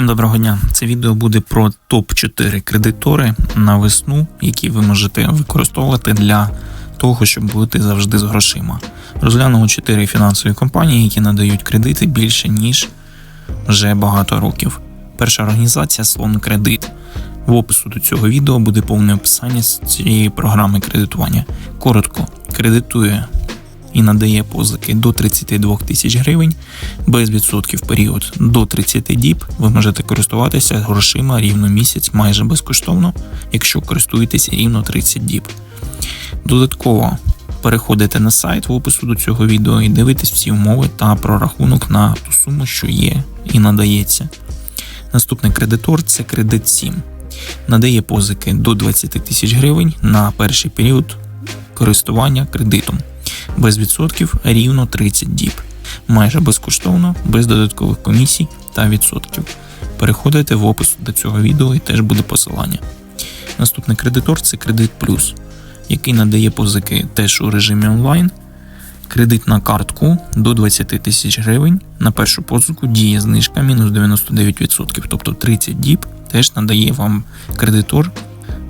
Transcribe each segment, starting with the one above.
Всім доброго дня. Це відео буде про топ-4 кредитори на весну, які ви можете використовувати для того, щоб бути завжди з грошима. Розглянемо 4 фінансові компанії, які надають кредити більше ніж вже багато років. Перша організація Слон Кредит. В опису до цього відео буде повне описання з цієї програми кредитування. Коротко, кредитує і надає позики до 32 тисяч гривень без відсотків період до 30 діб. Ви можете користуватися грошима рівно місяць майже безкоштовно, якщо користуєтеся рівно 30 діб. Додатково переходите на сайт в опису до цього відео і дивитесь всі умови та прорахунок на ту суму, що є і надається. Наступний кредитор це кредит 7. Надає позики до 20 тисяч гривень на перший період користування кредитом без відсотків рівно 30 діб. Майже безкоштовно, без додаткових комісій та відсотків. Переходите в опис до цього відео і теж буде посилання. Наступний кредитор це Кредит Плюс, який надає позики теж у режимі онлайн. Кредит на картку до 20 тисяч гривень. На першу позику діє знижка мінус 99%, тобто 30 діб теж надає вам кредитор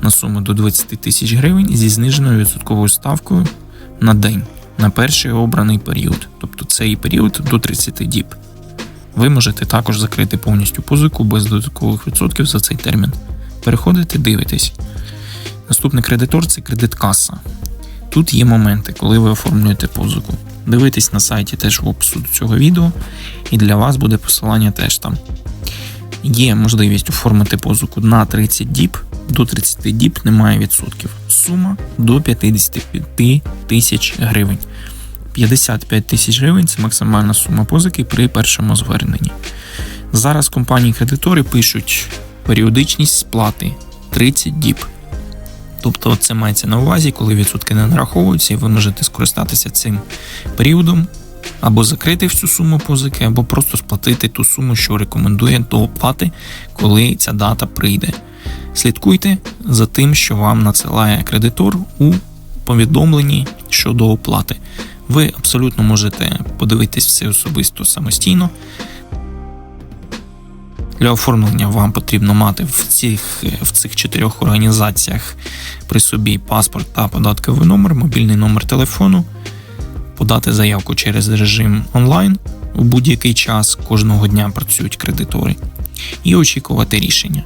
на суму до 20 тисяч гривень зі зниженою відсотковою ставкою на день на перший обраний період, тобто цей період до 30 діб. Ви можете також закрити повністю позику без додаткових відсотків за цей термін. Переходите, дивитесь. Наступний кредитор це кредит каса. Тут є моменти, коли ви оформлюєте позику. Дивитесь на сайті теж в опису до цього відео, і для вас буде посилання теж там. Є можливість оформити позику на 30 діб, до 30 діб немає відсотків. Сума до 55 тисяч гривень. 55 тисяч гривень це максимальна сума позики при першому зверненні. Зараз компанії-кредитори пишуть періодичність сплати 30 діб. Тобто це мається на увазі, коли відсотки не нараховуються, і ви можете скористатися цим періодом або закрити всю суму позики, або просто сплатити ту суму, що рекомендує до оплати, коли ця дата прийде. Слідкуйте за тим, що вам надсилає кредитор у повідомленні щодо оплати. Ви абсолютно можете подивитись все особисто самостійно. Для оформлення вам потрібно мати в цих в цих чотирьох організаціях при собі паспорт та податковий номер, мобільний номер телефону, подати заявку через режим онлайн у будь-який час кожного дня працюють кредитори, і очікувати рішення.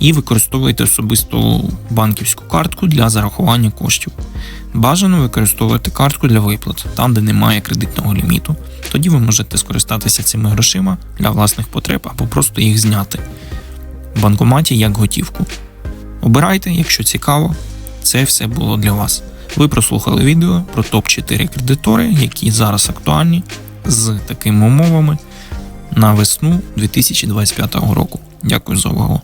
І використовуйте особисту банківську картку для зарахування коштів. Бажано використовувати картку для виплат, там, де немає кредитного ліміту. Тоді ви можете скористатися цими грошима для власних потреб або просто їх зняти в банкоматі як готівку. Обирайте, якщо цікаво, це все було для вас. Ви прослухали відео про топ-4 кредитори, які зараз актуальні з такими умовами на весну 2025 року. Дякую за увагу.